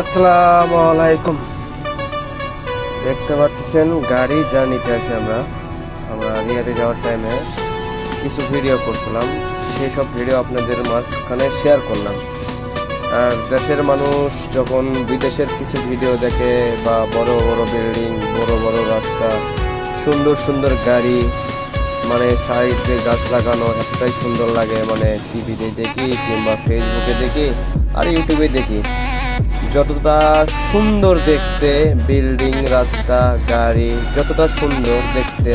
আসসালামু আলাইকুম। দেখতে পাচ্ছেন, গাড়ি যা নিতে আসি আমরা। আমরা রিয়াদে যাওয়ার টাইমে কিছু ভিডিও করছিলাম। সেসব ভিডিও আপনাদের মাঝখানে শেয়ার করলাম। আর দেশের মানুষ যখন বিদেশের কিছু ভিডিও দেখে বা বড় বড় বিল্ডিং বড় বড় রাস্তা, সুন্দর সুন্দর গাড়ি মানে সাইডে গাছ লাগানো, এতটাই সুন্দর লাগে মানে টিভিতে দেখি কিংবা ফেসবুকে দেখি, আর ইউটিউবে দেখি। যতটা সুন্দর দেখতে বিল্ডিং, রাস্তা, গাড়ি, যতটা সুন্দর দেখতে,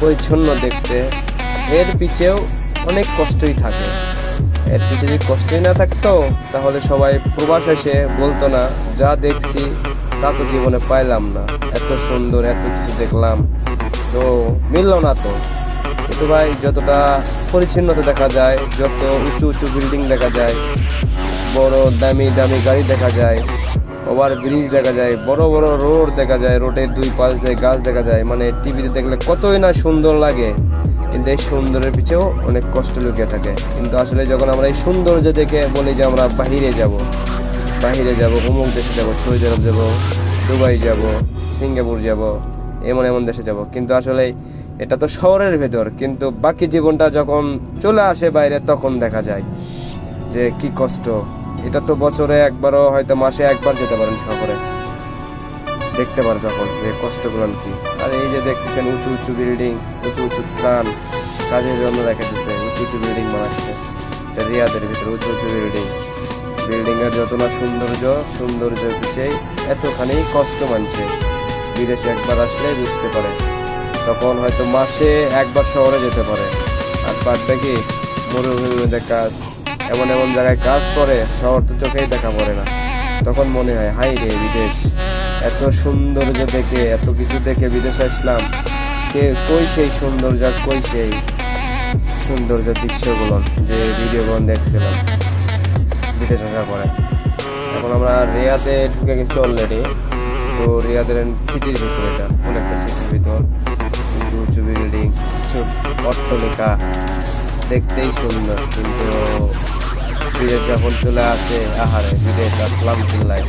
পরিচ্ছন্ন দেখতে, এর পিছেও অনেক কষ্টই থাকে। এর পিছে যদি কষ্টই না থাকতো, তাহলে সবাই প্রবাস এসে বলতো না, যা দেখছি, তা তো জীবনে পাইলাম না। এত সুন্দর, এত কিছু দেখলাম। তো মিলল না তো। কিন্তু ভাই, যতটা পরিচ্ছন্নতা দেখা যায়, যত উঁচু উঁচু বিল্ডিং দেখা যায় বড় দামি দামি গাড়ি দেখা যায়, ওভার ব্রিজ দেখা যায়, বড় বড় রোড দেখা যায় রোডের দুই পাশ দিয়ে গাছ দেখা যায়। মানে টিভিতে দেখলে কতই না সুন্দর লাগে। কিন্তু এই সুন্দরের পিছেও অনেক কষ্ট লুকিয়ে থাকে। কিন্তু আসলে যখন আমরা এই সৌন্দর্য দেখে বলি যে আমরা বাহিরে যাব বাহিরে যাব অমুক দেশে যাব সৌদি আরব যাব, দুবাই যাব, সিঙ্গাপুর যাব, এমন এমন দেশে যাব। কিন্তু আসলে এটা তো শহরের ভেতর। কিন্তু বাকি জীবনটা যখন চলে আসে বাইরে, তখন দেখা যায় যে কি কষ্ট। এটা তো বছরে একবারও হয়তো মাসে একবার যেতে পারেন শহরে। দেখতে পারে তখন যে কষ্টগুলো কি। আর এই যে দেখতেছেন উঁচু উঁচু বিল্ডিং, উঁচু উঁচু প্রাণ কাজের জন্য দেখা দিচ্ছে উঁচু উঁচু বিল্ডিং বানাচ্ছে। রিয়াদের ভিতরে উঁচু উঁচু বিল্ডিং। বিল্ডিং এর যত না সৌন্দর্য সৌন্দর্য পিছেই এতখানি কষ্ট মানছে। বিদেশে একবার আসলে বুঝতে পারে। তখন হয়তো মাসে একবার শহরে যেতে পারে। আর বাদ বাকি মরুভূমিতে কাজ। এমন এমন জায়গায় কাজ করে, শহর তো চোখেই দেখা পড়ে না। তখন মনে হয়, হাই রে বিদেশ, এত সৌন্দর্য দেখে, এত কিছু দেখে বিদেশে আসলাম। কে, কই সেই সৌন্দর্য, কই সেই সৌন্দর্য দৃশ্যগুলো যে ভিডিওগুলো দেখছিলাম বিদেশ আসার পরে। এখন আমরা রিয়াদে ঢুকে গেছি অলরেডি তো রিয়াদের সিটির ভিতরে এটা, অনেকটা সিটির ভিতর। উঁচু উঁচু বিল্ডিং অট্টলিকা দেখতেই সুন্দর, কিন্তু বিদেশ যখন চলে আসে, আহারে, বিদেশ আসলাম চিল্লায়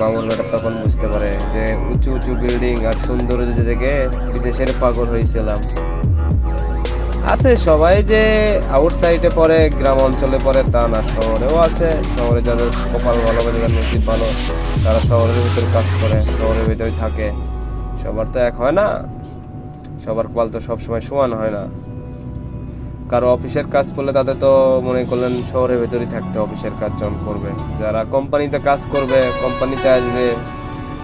মামুলটা তখন বুঝতে পারে যে উঁচু উঁচু বিল্ডিং আর সৌন্দর্য যে দেখে বিদেশের পাগল হয়েছিলাম। আছে সবাই যে আউটসাইডে পড়ে, গ্রাম অঞ্চলে পরে তা না, শহরেও আছে। শহরে যাদের কপাল ভালো বা যাদের নসিব ভালো, তারা শহরের ভিতরে কাজ করে, শহরের ভিতরে থাকে। সবার তো এক হয় না। সবার কপাল তো সবসময় সমান হয় না। কারও অফিসের কাজ করলে তাদের তো মনে করলেন শহরের ভেতরেই থাকতে অফিসের কাজ জন করবে। যারা কোম্পানিতে কাজ করবে, কোম্পানিতে আসবে,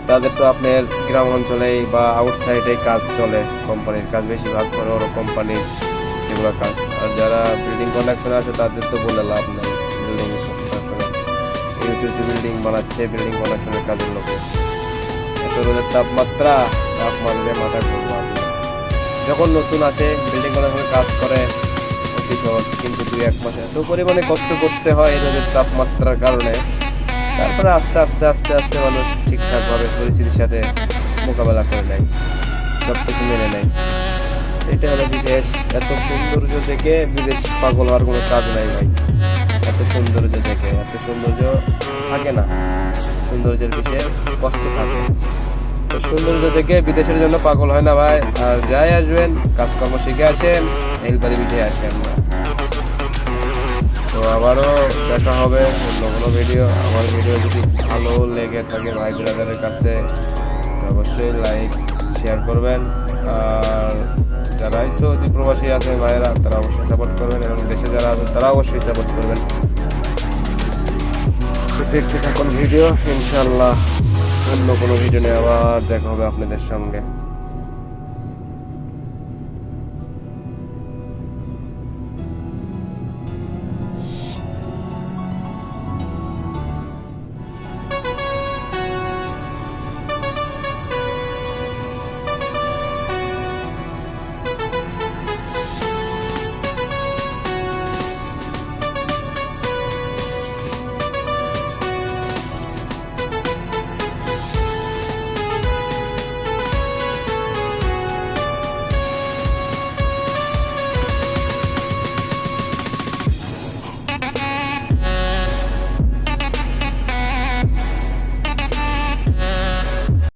তাদের তো আপনার গ্রাম অঞ্চলেই বা আউটসাইডে কাজ চলে। কোম্পানির কাজ বেশিরভাগ করে ওরা কোম্পানির যেগুলো কাজ। আর যারা বিল্ডিং কন্ডাকশনে আছে, তাদের তো বলে লাভ নেই বিল্ডিং উঁচু বিল্ডিং বানাচ্ছে বিল্ডিং কন্ডাকশনের কাজের লোকে। এত রোদের তাপমাত্রা, তাপ মারলে মাথা যখন নতুন আসে বিল্ডিং কন্ডাকশনে কাজ করে অতি সহজ কিন্তু দুই এক মাসে এত পরিমাণে কষ্ট করতে হয় রোদের তাপমাত্রার কারণে। তারপরে আস্তে আস্তে আস্তে আস্তে মানুষ ঠিকঠাকভাবে পরিস্থিতির সাথে মোকাবেলা করে নেয় সব কিছু মেনে নেয়। এটা হলো বিদেশ। এত সৌন্দর্য দেখে বিদেশ পাগল হওয়ার কোনো কাজ নাই ভাই। এত সৌন্দর্য দেখে, এত সৌন্দর্য থাকে না। সৌন্দর্যের পিছিয়ে কষ্ট থাকে। সৌন্দর্য দেখে বিদেশের জন্য পাগল হয় না ভাই। আর যাই আসবেন, কাজকর্ম শিখে আসেন হেলপারি বিধে আসেন না। আবারও দেখা হবে অন্য কোনো ভিডিও আমার ভিডিও যদি ভালো লেগে থাকে ভাই ব্রাদারের কাছে অবশ্যই লাইক শেয়ার করবেন। আর যারা সৌদি প্রবাসী আছে ভাইয়েরা, তারা অবশ্যই সাপোর্ট করবেন এবং দেশে যারা আছেন, তারা অবশ্যই সাপোর্ট করবেন। দেখতে থাকুন ভিডিও ইনশাল্লাহ অন্য কোনো ভিডিও নিয়ে আবার দেখা হবে আপনাদের সঙ্গে।